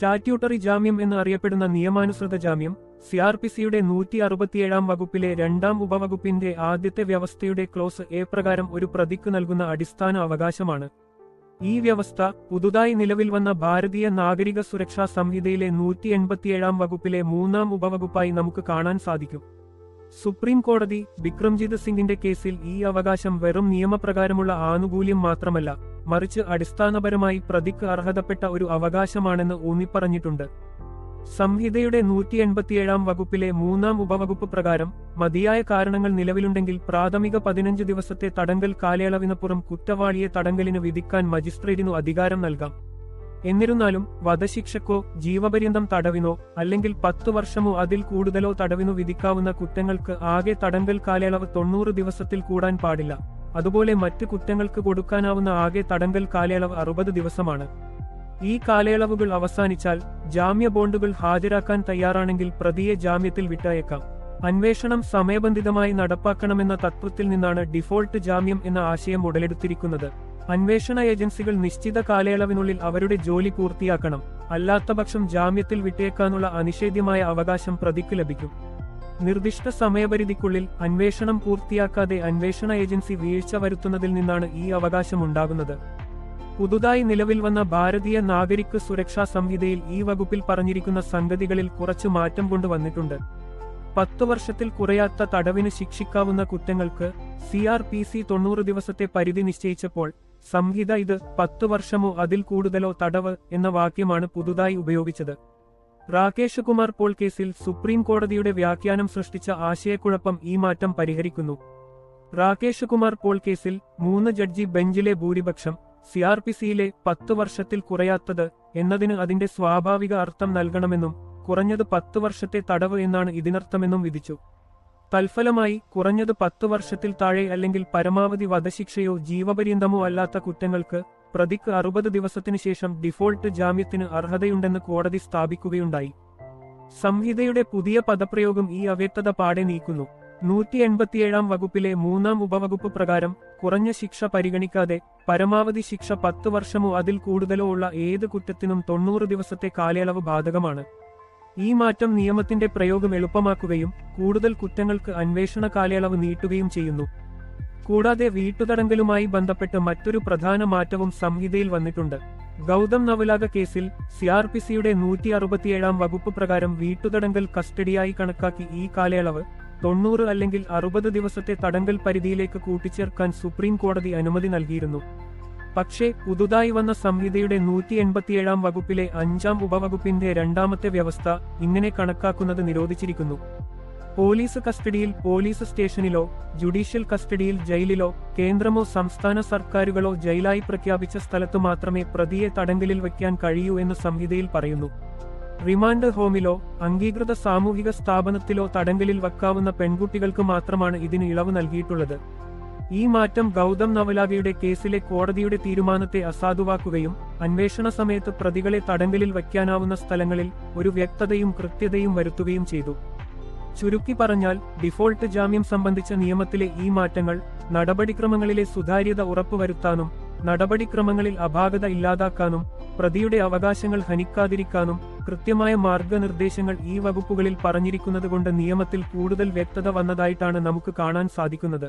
Statutory ജാമ്യം എന്ന് അറിയപ്പെടുന്ന നിയമാനുസൃത ജാമ്യം സി ആർ പി സിയുടെ നൂറ്റി അറുപത്തിയേഴാം വകുപ്പിലെ രണ്ടാം ഉപവകുപ്പിന്റെ ആദ്യത്തെ വ്യവസ്ഥയുടെ ക്ലോസ് എ പ്രകാരം ഒരു പ്രതിക്ക് നൽകുന്ന അടിസ്ഥാന അവകാശമാണ്. ഈ വ്യവസ്ഥ പുതുതായി നിലവിൽ വന്ന ഭാരതീയ നാഗരിക സുരക്ഷാ സംഹിതയിലെ നൂറ്റി എൺപത്തിയേഴാം വകുപ്പിലെ മൂന്നാം ഉപവകുപ്പായി നമുക്ക് കാണാൻ സാധിക്കും. സുപ്രീം കോടതി വിക്രംജിത് സിംഗിന്റെ കേസിൽ ഈ അവകാശം വെറും നിയമപ്രകാരമുള്ള ആനുകൂല്യം മാത്രമല്ല മറിച്ച് അടിസ്ഥാനപരമായി പ്രതിക്ക് അർഹതപ്പെട്ട ഒരു അവകാശമാണെന്ന് ഊന്നിപ്പറഞ്ഞിട്ടുണ്ട്. സംഹിതയുടെ നൂറ്റി എൺപത്തിയേഴാം വകുപ്പിലെ മൂന്നാം ഉപവകുപ്പ് പ്രകാരം മതിയായ കാരണങ്ങൾ നിലവിലുണ്ടെങ്കിൽ പ്രാഥമിക പതിനഞ്ച് ദിവസത്തെ തടങ്കൽ കാലയളവിനപ്പുറം കുറ്റവാളിയെ തടങ്കലിന് വിധിക്കാൻ മജിസ്ട്രേറ്റിനു അധികാരം നൽകാം. എന്നിരുന്നാലും വധശിക്ഷക്കോ ജീവപര്യന്തം തടവിനോ അല്ലെങ്കിൽ പത്തു വർഷമോ അതിൽ കൂടുതലോ തടവിനോ വിധിക്കാവുന്ന കുറ്റങ്ങൾക്ക് ആകെ തടങ്കൽ കാലയളവ് തൊണ്ണൂറ് ദിവസത്തിൽ കൂടാൻ പാടില്ല. അതുപോലെ മറ്റ് കുറ്റങ്ങൾക്ക് കൊടുക്കാനാവുന്ന ആകെ തടങ്കൽ കാലയളവ് അറുപത് ദിവസമാണ്. ഈ കാലയളവുകൾ അവസാനിച്ചാൽ ജാമ്യ ബോണ്ടുകൾ ഹാജരാക്കാൻ തയ്യാറാണെങ്കിൽ പ്രതിയെ ജാമ്യത്തിൽ വിട്ടയക്കാം. അന്വേഷണം സമയബന്ധിതമായി നടപ്പാക്കണമെന്ന തത്വത്തിൽ നിന്നാണ് ഡിഫോൾട്ട് ജാമ്യം എന്ന ആശയം ഉടലെടുത്തിരിക്കുന്നത്. അന്വേഷണ ഏജൻസികൾ നിശ്ചിത കാലയളവിനുള്ളിൽ അവരുടെ ജോലി പൂർത്തിയാക്കണം. അല്ലാത്തപക്ഷം ജാമ്യത്തിൽ വിട്ടേക്കാനുള്ള അനിഷേധ്യമായ അവകാശം പ്രതിക്ക് ലഭിക്കും. നിർദ്ദിഷ്ട സമയപരിധിക്കുള്ളിൽ അന്വേഷണം പൂർത്തിയാക്കാതെ അന്വേഷണ ഏജൻസി വീഴ്ച വരുത്തുന്നതിൽ നിന്നാണ് ഈ അവകാശം ഉണ്ടാകുന്നത്. പുതുതായി നിലവിൽ വന്ന ഭാരതീയ നാഗരിക് സുരക്ഷാ സംഹിതയിൽ ഈ വകുപ്പിൽ പറഞ്ഞിരിക്കുന്ന സംഗതികളിൽ കുറച്ചു മാറ്റം കൊണ്ടുവന്നിട്ടുണ്ട്. പത്തു വർഷത്തിൽ കുറയാത്ത തടവിന് ശിക്ഷിക്കാവുന്ന കുറ്റങ്ങൾക്ക് സി ആർ പി സി തൊണ്ണൂറ് ദിവസത്തെ പരിധി നിശ്ചയിച്ചപ്പോൾ സംഹിത ഇത് പത്തു വർഷമോ അതിൽ കൂടുതലോ തടവ് എന്ന വാക്യമാണ് പുതുതായി ഉപയോഗിച്ചത്. രാകേഷ് കുമാർ പോൾ കേസിൽ സുപ്രീം കോടതിയുടെ വ്യാഖ്യാനം സൃഷ്ടിച്ച ആശയക്കുഴപ്പം ഈ മാറ്റം പരിഹരിക്കുന്നു. രാകേഷ് കുമാർ പോൾ കേസിൽ മൂന്ന് ജഡ്ജി ബെഞ്ചിലെ ഭൂരിപക്ഷം സി ആർ പി സിയിലെ പത്തു വർഷത്തിൽ കുറയാത്തത് എന്നതിന് അതിന്റെ സ്വാഭാവിക അർത്ഥം നൽകണമെന്നും കുറഞ്ഞത് പത്തു വർഷത്തെ തടവ് എന്നാണ് ഇതിനർത്ഥമെന്നും വിധിച്ചു. തൽഫലമായി കുറഞ്ഞത് പത്തു വർഷത്തിൽ താഴെ അല്ലെങ്കിൽ പരമാവധി വധശിക്ഷയോ ജീവപര്യന്തമോ അല്ലാത്ത കുറ്റങ്ങൾക്ക് പ്രതിക്ക് അറുപത് ദിവസത്തിനു ശേഷം ഡിഫോൾട്ട് ജാമ്യത്തിന് അർഹതയുണ്ടെന്ന് കോടതി സ്ഥാപിക്കുകയുണ്ടായി. സംഹിതയുടെ പുതിയ പദപ്രയോഗം ഈ അവ്യക്തത പാടെ നീക്കുന്നു. നൂറ്റി എൺപത്തിയേഴാം വകുപ്പിലെ മൂന്നാം ഉപവകുപ്പ് പ്രകാരം കുറഞ്ഞ ശിക്ഷ പരിഗണിക്കാതെ പരമാവധി ശിക്ഷ പത്ത് വർഷമോ അതിൽ കൂടുതലോ ഉള്ള ഏത് കുറ്റത്തിനും തൊണ്ണൂറ് ദിവസത്തെ കാലയളവ് ബാധകമാണ്. ഈ മാറ്റം നിയമത്തിന്റെ പ്രയോഗം എളുപ്പമാക്കുകയും കൂടുതൽ കുറ്റങ്ങൾക്ക് അന്വേഷണ കാലയളവ് നീട്ടുകയും ചെയ്യുന്നു. കൂടാതെ വീട്ടുതടങ്കലുമായി ബന്ധപ്പെട്ട് മറ്റൊരു പ്രധാന മാറ്റവും സംഹിതയിൽ വന്നിട്ടുണ്ട്. ഗൗതം നവലാക കേസിൽ സിആർപിസിയുടെ നൂറ്റി അറുപത്തിയേഴാം വകുപ്പ് പ്രകാരം വീട്ടുതടങ്കൽ കസ്റ്റഡിയായി കണക്കാക്കി ഈ കാലയളവ് തൊണ്ണൂറ് അല്ലെങ്കിൽ അറുപത് ദിവസത്തെ തടങ്കൽ പരിധിയിലേക്ക് കൂട്ടിച്ചേർക്കാൻ സുപ്രീം കോടതി അനുമതി നൽകിയിരുന്നു. പക്ഷേ പുതുതായി വന്ന സംഹിതയുടെ നൂറ്റി എൺപത്തിയേഴാം വകുപ്പിലെ അഞ്ചാം ഉപവകുപ്പിന്റെ രണ്ടാമത്തെ വ്യവസ്ഥ ഇങ്ങനെ കണക്കാക്കുന്നത് നിരോധിച്ചിരിക്കുന്നു. പോലീസ് കസ്റ്റഡിയിൽ പോലീസ് സ്റ്റേഷനിലോ ജുഡീഷ്യൽ കസ്റ്റഡിയിൽ ജയിലിലോ കേന്ദ്രമോ സംസ്ഥാന സർക്കാരുകളോ ജയിലായി പ്രഖ്യാപിച്ച സ്ഥലത്തു മാത്രമേ പ്രതിയെ തടങ്കലിൽ വയ്ക്കാൻ കഴിയൂ എന്ന് സംഹിതയിൽ പറയുന്നു. റിമാൻഡ് ഹോമിലോ അംഗീകൃത സാമൂഹിക സ്ഥാപനത്തിലോ തടങ്കലിൽ വയ്ക്കാവുന്ന പെൺകുട്ടികൾക്ക് മാത്രമാണ് ഇതിന് ഇളവ് നൽകിയിട്ടുള്ളത്. ഈ മാറ്റം ഗൗതം നവലാവിയുടെ കേസിലെ കോടതിയുടെ തീരുമാനത്തെ അസാധുവാക്കുകയും അന്വേഷണ സമയത്ത് പ്രതികളെ തടങ്കലിൽ വയ്ക്കാനാവുന്ന സ്ഥലങ്ങളിൽ ഒരു വ്യക്തതയും കൃത്യതയും വരുത്തുകയും ചെയ്തു. ചുരുക്കി പറഞ്ഞാൽ ഡിഫോൾട്ട് ജാമ്യം സംബന്ധിച്ച നിയമത്തിലെ ഈ മാറ്റങ്ങൾ നടപടിക്രമങ്ങളിലെ സുതാര്യത ഉറപ്പുവരുത്താനും നടപടിക്രമങ്ങളിൽ അപാകത ഇല്ലാതാക്കാനും പ്രതിയുടെ അവകാശങ്ങൾ ഹനിക്കാതിരിക്കാനും കൃത്യമായ മാർഗനിർദ്ദേശങ്ങൾ ഈ വകുപ്പുകളിൽ പറഞ്ഞിരിക്കുന്നതുകൊണ്ട് നിയമത്തിൽ കൂടുതൽ വ്യക്തത വന്നതായിട്ടാണ് നമുക്ക് കാണാൻ സാധിക്കുന്നത്.